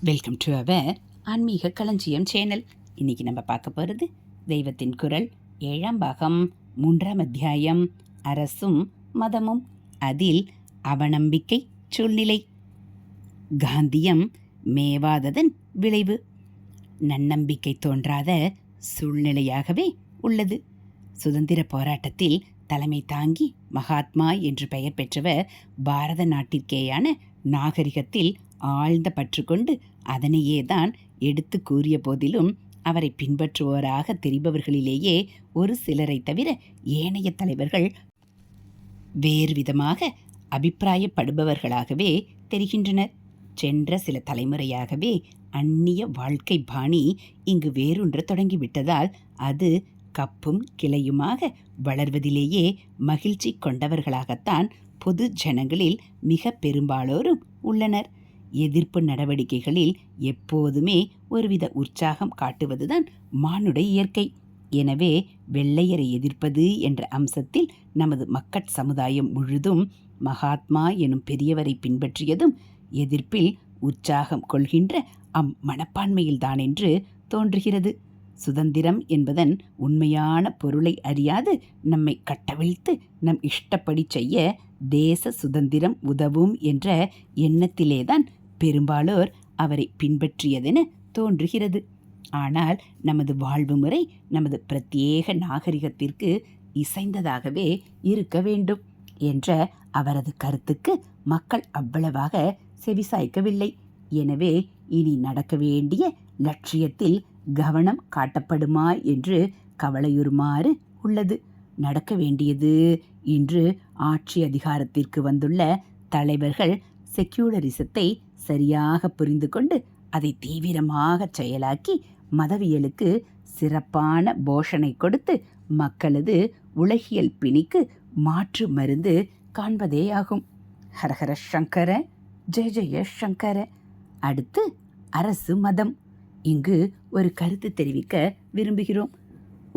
Welcome to our ஆன்மீக களஞ்சியம் channel இன்னைக்கு நம்ம பார்க்க போகிறது தெய்வத்தின் குரல் ஏழாம் பாகம் மூன்றாம் அத்தியாயம் அரசும் மதமும். அதில் அவநம்பிக்கை சூழ்நிலை காந்தியம் மேவாததன் விளைவு. நன்னம்பிக்கை தோன்றாத சூழ்நிலையாகவே உள்ளது. சுதந்திர போராட்டத்தில் தலைமை தாங்கி மகாத்மா என்று பெயர் பெற்றவர் பாரத நாட்டிற்கேயான நாகரிகத்தில் ஆழ்ந்த பற்று கொண்டு அதனையே தான் எடுத்து கூறிய போதிலும் அவரை பின்பற்றுவோராக தெரிபவர்களிலேயே ஒரு சிலரை தவிர ஏனைய தலைவர்கள் வேறு விதமாக அபிப்பிராயப்படுபவர்களாகவே தெரிகின்றனர். சென்ற சில தலைமுறையாகவே அந்நிய வாழ்க்கை பாணி இங்கு வேறொன்று தொடங்கிவிட்டதால் அது கப்பும் கிளையுமாக வளர்வதிலேயே மகிழ்ச்சி கொண்டவர்களாகத்தான் பொது ஜனங்களில் மிக பெரும்பாலோரும் உள்ளனர். எதிர்ப்பு நடவடிக்கைகளில் எப்போதுமே ஒருவித உற்சாகம் காட்டுவதுதான் மானுட இயற்கை. எனவே வெள்ளையரை எதிர்ப்பது என்ற அம்சத்தில் நமது மக்கட் சமுதாயம் முழுதும் மகாத்மா எனும் பெரியவரை பின்பற்றியதும் எதிர்ப்பில் உற்சாகம் கொள்கின்ற அம் மனப்பான்மையில்தான் என்று தோன்றுகிறது. சுதந்திரம் என்பதன் உண்மையான பொருளை அறியாது நம்மை கட்டவிழ்த்து நம் இஷ்டப்படி செய்ய தேச சுதந்திரம் உதவும் என்ற எண்ணத்திலேதான் பெரும்பாலோர் அவரை பின்பற்றியதென தோன்றுகிறது. ஆனால் நமது வாழ்வு முறை நமது பிரத்யேக நாகரிகத்திற்கு இசைந்ததாகவே இருக்க வேண்டும் என்ற அவரது கருத்துக்கு மக்கள் அவ்வளவாக செவிசாய்க்கவில்லை. எனவே இனி நடக்க வேண்டிய லட்சியத்தில் கவனம் காட்டப்படுமா என்று கவலையுறுமாறு உள்ளது. நடக்க வேண்டியது இன்று ஆட்சி அதிகாரத்திற்கு வந்துள்ள தலைவர்கள் செக்யூலரிசத்தை சரியாக புரிந்து கொண்டு அதை தீவிரமாக செயலாக்கி மதவியலுக்கு சிறப்பான போஷனை கொடுத்து மக்களது உலகியல் பிணிக்கு மாற்று மருந்து காண்பதேயாகும். ஹரஹர சங்கர ஜெய ஜெய சங்கர. அடுத்து அரசு மதம். இங்கு ஒரு கருத்து தெரிவிக்க விரும்புகிறோம்.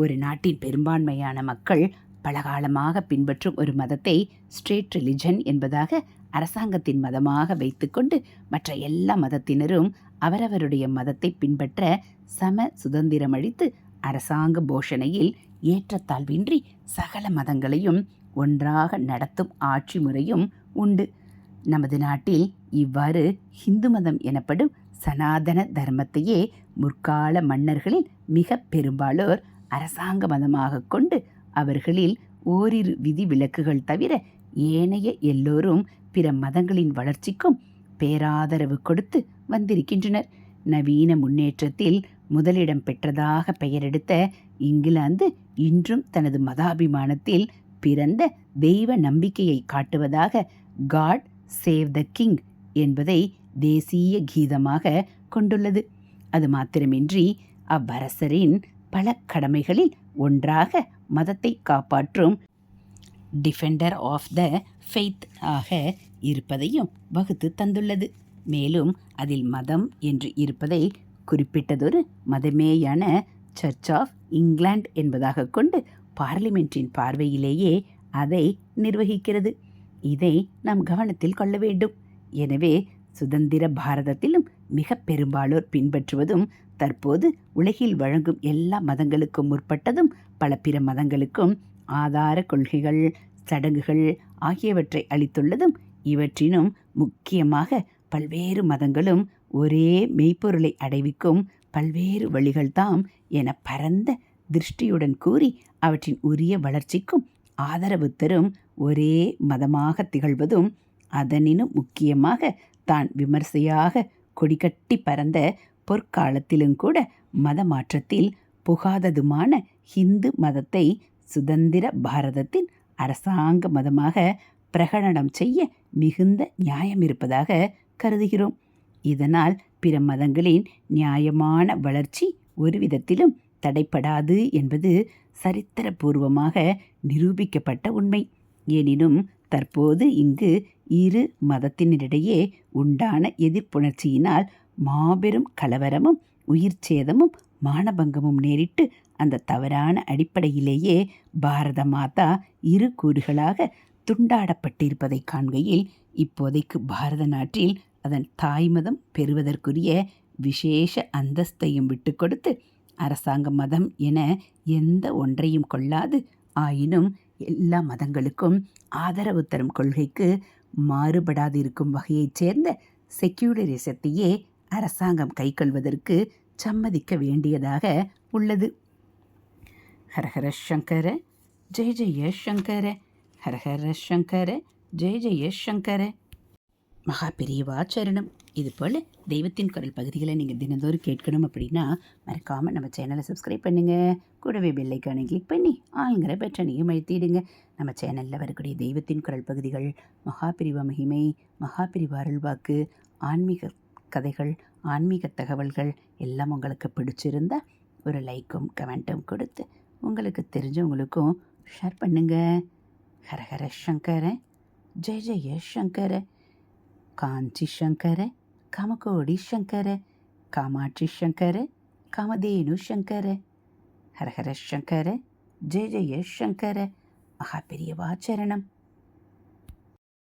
ஒரு நாட்டின் பெரும்பான்மையான மக்கள் பலகாலமாக பின்பற்றும் ஒரு மதத்தை ஸ்ட்ரேட் ரிலிஜன் என்பதாக அரசாங்கத்தின் மதமாக வைத்துக்கொண்டு மற்ற எல்லா மதத்தினரும் அவரவருடைய மதத்தை பின்பற்ற சம சுதந்திரம் அளித்து அரசாங்க போஷணையில் ஏற்றத்தாழ்வின்றி சகல மதங்களையும் ஒன்றாக நடத்தும் ஆட்சி முறையும் உண்டு. நமது நாட்டில் இவ்வாறு இந்து மதம் எனப்படும் சனாதன தர்மத்தையே முற்கால மன்னர்களில் மிக பெரும்பாலோர் அரசாங்க மதமாக கொண்டு அவர்களில் ஓரிரு விதி விலக்குகள் தவிர ஏனைய எல்லோரும் பிற மதங்களின் வளர்ச்சிக்கும் பேராதரவு கொடுத்து வந்திருக்கின்றனர். நவீன முன்னேற்றத்தில் முதலிடம் பெற்றதாக பெயரெடுத்த இங்கிலாந்து இன்றும் தனது மதாபிமானத்தில் பிறந்த தெய்வ நம்பிக்கையை காட்டுவதாக காட் சேவ் த கிங் என்பதை தேசிய கீதமாக கொண்டுள்ளது. அது மாத்திரமின்றி அவ்வரசரின் பல கடமைகளில் ஒன்றாக மதத்தை காப்பாற்றும் டிஃபெண்டர் ஆஃப் த ஃபெய்த் ஆக இருப்பதையும் வகுத்து தந்துள்ளது. மேலும் அதில் மதம் என்று இருப்பதை குறிப்பிட்டதொரு மதமேயான சர்ச் ஆஃப் இங்கிலாந்து என்பதாக கொண்டு பார்லிமெண்ட்டின் பார்வையிலேயே அதை நிர்வகிக்கிறது. இதை நாம் கவனத்தில் கொள்ள வேண்டும். எனவே சுதந்திர பாரதத்திலும் மிக பெரும்பாலோர் பின்பற்றுவதும் தற்போது உலகில் வழங்கும் எல்லா மதங்களுக்கும் முற்பட்டதும் பல பிற மதங்களுக்கும் ஆதார கொள்கைகள் சடங்குகள் ஆகியவற்றை அளித்துள்ளதும் இவற்றினும் முக்கியமாக பல்வேறு மதங்களும் ஒரே மெய்ப்பொருளை அடைவிக்கும் பல்வேறு வழிகள்தாம் என பரந்த திருஷ்டியுடன் கூறி அவற்றின் உரிய வளர்ச்சிக்கும் ஆதரவு தரும் ஒரே மதமாக திகழ்வதும் அதனினும் முக்கியமாக தான் விமர்சையாக கொடிகட்டி பறந்த பொற்காலத்திலும் கூட மத மாற்றத்தில் புகாததுமான ஹிந்து மதத்தை சுதந்திர பாரதத்தின் அரசாங்க மதமாக பிரகடனம் செய்ய மிகுந்த நியாயம் இருப்பதாக கருதுகிறோம். இதனால் பிற மதங்களின் நியாயமான வளர்ச்சி ஒரு விதத்திலும் தடைப்படாது என்பது சரித்திரபூர்வமாக நிரூபிக்கப்பட்ட உண்மை. எனினும் தற்போது இங்கு இரு மதத்தினரிடையே உண்டான எதிர்ப்புணர்ச்சியினால் மாபெரும் கலவரமும் உயிர் சேதமும் மானபங்கமும் நேரிட்டு அந்த தவறான அடிப்படையிலேயே பாரத மாதா இரு கூறுகளாக துண்டாடப்பட்டிருப்பதை காண்கையில் இப்போதைக்கு பாரத நாட்டில் அதன் தாய்மதம் பெறுவதற்குரிய விசேஷ அந்தஸ்தையும் விட்டு கொடுத்து அரசாங்க மதம் என எந்த ஒன்றையும் கொள்ளாது. ஆயினும் எல்லா மதங்களுக்கும் ஆதரவு தரும் கொள்கைக்கு மாறுபடாதிருக்கும் வகையைச் சேர்ந்த செக்யூலரிசத்தையே அரசாங்கம் கைக்கொள்வதற்கு சம்மதிக்க வேண்டியதாக உள்ளது. ஹரஹர சங்கர ஜெய ஜெய சங்கர ஹரஹர சங்கர ஜெய ஜெய சங்கர. மகா பெரியவா சரணம். இது போல் தெய்வத்தின் குரல் பகுதிகளை நீங்கள் தினந்தோறும் கேட்கணும் அப்படின்னா மறக்காமல் நம்ம சேனலை சப்ஸ்கிரைப் பண்ணுங்கள் கூடவே பெல்லைக்கானை கிளிக் பண்ணி ஆளுங்கிற பெற்றனையும் அழுத்திடுங்க. நம்ம சேனலில் வரக்கூடிய தெய்வத்தின் குரல் பகுதிகள் மகாபிரிவ மகிமை மகாபிரிவ அருள்வாக்கு ஆன்மீக கதைகள் ஆன்மீக தகவல்கள் எல்லாம் உங்களுக்கு பிடிச்சிருந்தா ஒரு லைக்கும் கமெண்ட்டும் கொடுத்து உங்களுக்கு தெரிஞ்சவங்களுக்கும் ஷேர் பண்ணுங்க. ஹரஹர சங்கர ஜெய ஜெய சங்கர காஞ்சி சங்கர காமகோடி சங்கர காமாட்சி சங்கர காமதேனு சங்கர ஹரஹர சங்கர ஜெய ஜெய சங்கர மகா பெரியவாச்சரணம்